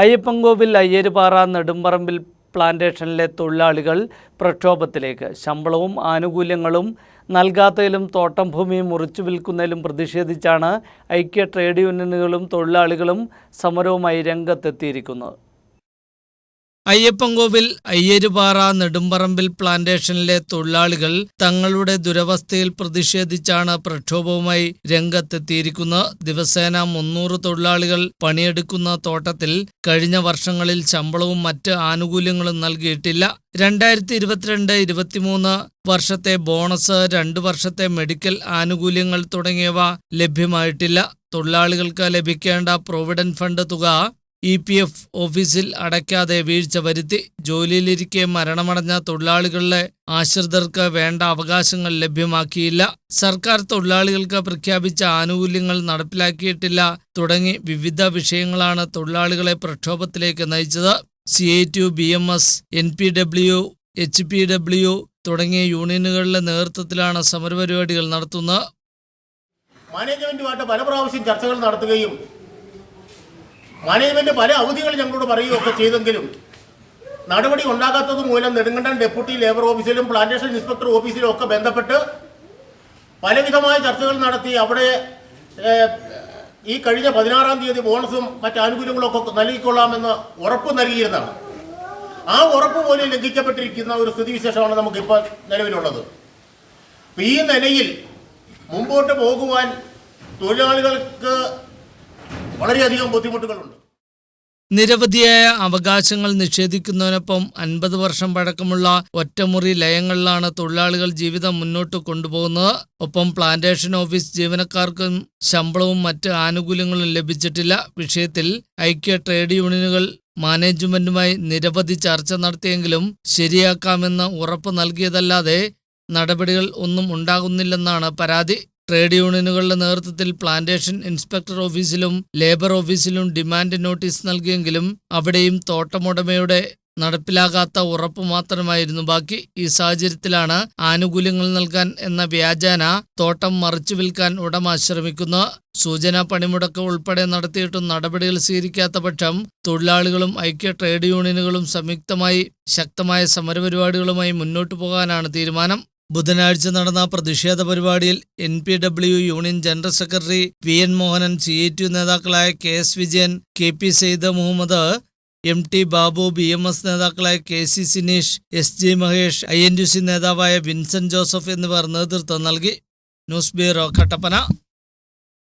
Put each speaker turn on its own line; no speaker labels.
അയ്യപ്പൻകോവിൽ അയ്യരുപാറ നെടുമ്പറമ്പിൽ പ്ലാന്റേഷനിലെ തൊഴിലാളികൾ പ്രക്ഷോഭത്തിലേക്ക്. ശമ്പളവും ആനുകൂല്യങ്ങളും നൽകാത്തതിലും തോട്ടം ഭൂമി മുറിച്ചു വിൽക്കുന്നതിലും പ്രതിഷേധിച്ചാണ് ഐക്യ ട്രേഡ് യൂണിയനുകളും തൊഴിലാളികളും സമരവുമായി രംഗത്തെത്തിയിരിക്കുന്നത്. അയ്യപ്പൻകോവിൽ അയ്യരുപാറ നെടുമ്പറമ്പിൽ പ്ലാന്റേഷനിലെ തൊഴിലാളികൾ തങ്ങളുടെ ദുരവസ്ഥയിൽ പ്രതിഷേധിച്ചാണ് പ്രക്ഷോഭവുമായി രംഗത്തെത്തിയിരിക്കുന്നത് ദിവസേന മുന്നൂറ് തൊഴിലാളികൾ പണിയെടുക്കുന്ന തോട്ടത്തിൽ കഴിഞ്ഞ വർഷങ്ങളിൽ ശമ്പളവും മറ്റ് ആനുകൂല്യങ്ങളും നൽകിയിട്ടില്ല. രണ്ടായിരത്തി ഇരുപത്തിരണ്ട് ഇരുപത്തിമൂന്ന് വർഷത്തെ ബോണസ് രണ്ട് വർഷത്തെ മെഡിക്കൽ ആനുകൂല്യങ്ങൾ തുടങ്ങിയവ ലഭ്യമായിട്ടില്ല. തൊഴിലാളികൾക്ക് ലഭിക്കേണ്ട പ്രൊവിഡന്റ് ഫണ്ട് തുക ഇ പി എഫ് ഓഫീസിൽ അടയ്ക്കാതെ വീഴ്ച വരുത്തി ജോലിയിലിരിക്കെ മരണമടഞ്ഞ തൊഴിലാളികളുടെ ആശ്രിതർക്ക് വേണ്ട അവകാശങ്ങൾ ലഭ്യമാക്കിയില്ല. സർക്കാർ തൊഴിലാളികൾക്ക് പ്രഖ്യാപിച്ച ആനുകൂല്യങ്ങൾ നടപ്പിലാക്കിയിട്ടില്ല. തുടങ്ങി വിവിധ വിഷയങ്ങളാണ് തൊഴിലാളികളെ പ്രക്ഷോഭത്തിലേക്ക് നയിച്ചത്. C I T U B M S N P W H P W തുടങ്ങിയ യൂണിയനുകളുടെ നേതൃത്വത്തിലാണ് സമരപരിപാടികൾ നടത്തുന്നത്.
മാനേജ്മെന്റുമായിട്ട് പല പ്രാവശ്യം ചർച്ചകൾ നടത്തുകയും മാനേജ്മെന്റ് പല അവധികൾ ഞങ്ങളോട് പറയുകയൊക്കെ ചെയ്തെങ്കിലും നടപടി ഉണ്ടാകാത്തത് മൂലം നെടുങ്കണ്ടം ഡെപ്യൂട്ടി ലേബർ ഓഫീസിലും പ്ലാന്റേഷൻ ഇൻസ്പെക്ടർ ഓഫീസിലും ഒക്കെ ബന്ധപ്പെട്ട് പലവിധമായ ചർച്ചകൾ നടത്തി അവിടെ ഈ കഴിഞ്ഞ പതിനാറാം തീയതി ബോണസും മറ്റ് ആനുകൂല്യങ്ങളൊക്കെ നൽകിക്കൊള്ളാമെന്ന് ഉറപ്പ് നൽകിയിരുന്നതാണ്. ആ ഉറപ്പ് പോലും ലംഘിക്കപ്പെട്ടിരിക്കുന്ന ഒരു സ്ഥിതിവിശേഷമാണ് നമുക്കിപ്പോൾ നിലവിലുള്ളത്. ഈ നിലയിൽ മുമ്പോട്ട് പോകുവാൻ തൊഴിലാളികൾക്ക് വളരെയധികം ബുദ്ധിമുട്ടുകളുണ്ട്.
നിരവധിയായ അവകാശങ്ങൾ നിഷേധിക്കുന്നതിനൊപ്പം അൻപത് വർഷം പഴക്കമുള്ള ഒറ്റമുറി ലയങ്ങളിലാണ് തൊഴിലാളികൾ ജീവിതം മുന്നോട്ട് കൊണ്ടുപോകുന്നത്. ഒപ്പം പ്ലാന്റേഷൻ ഓഫീസ് ജീവനക്കാർക്കും ശമ്പളവും മറ്റ് ആനുകൂല്യങ്ങളും ലഭിച്ചിട്ടില്ല. വിഷയത്തിൽ ഐക്യ ട്രേഡ് യൂണിയനുകൾ മാനേജ്മെന്റുമായി നിരവധി ചർച്ച നടത്തിയെങ്കിലും ശരിയാക്കാമെന്ന് ഉറപ്പ് നൽകിയതല്ലാതെ നടപടികൾ ഒന്നും ഉണ്ടാകുന്നില്ലെന്നാണ് പരാതി. ട്രേഡ് യൂണിയനുകളുടെ നേതൃത്വത്തിൽ പ്ലാന്റേഷൻ ഇൻസ്പെക്ടർ ഓഫീസിലും ലേബർ ഓഫീസിലും ഡിമാൻഡ് നോട്ടീസ് നൽകിയെങ്കിലും അവിടെയും തോട്ടമുടമയുടെ നടപ്പിലാകാത്ത ഉറപ്പ് മാത്രമായിരുന്നു. ബാക്കി ഈ സാഹചര്യത്തിലാണ് ആനുകൂല്യങ്ങൾ നൽകാൻ എന്ന വ്യാജാന തോട്ടം മറിച്ചു വിൽക്കാൻ ഉടമ ശ്രമിക്കുന്നത് സൂചനാ പണിമുടക്ക് ഉൾപ്പെടെ നടത്തിയിട്ടും നടപടികൾ സ്വീകരിക്കാത്ത പക്ഷം തൊഴിലാളികളും ഐക്യ ട്രേഡ് യൂണിയനുകളും സംയുക്തമായി ശക്തമായ സമരപരിപാടികളുമായി മുന്നോട്ടു പോകാനാണ് തീരുമാനം. ബുധനാഴ്ച നടന്ന പ്രതിഷേധ പരിപാടിയിൽ N P W union general secretary V N Mohanan C I T നേതാക്കളായ K S Vijayan K P Syed Muhammad M T Babu B M S നേതാക്കളായ K C Sineesh S G Mahesh I N U C നേതാവായ Vincent Joseph എന്നിവർ നേതൃത്വം നൽകി. News bureau Kattappana.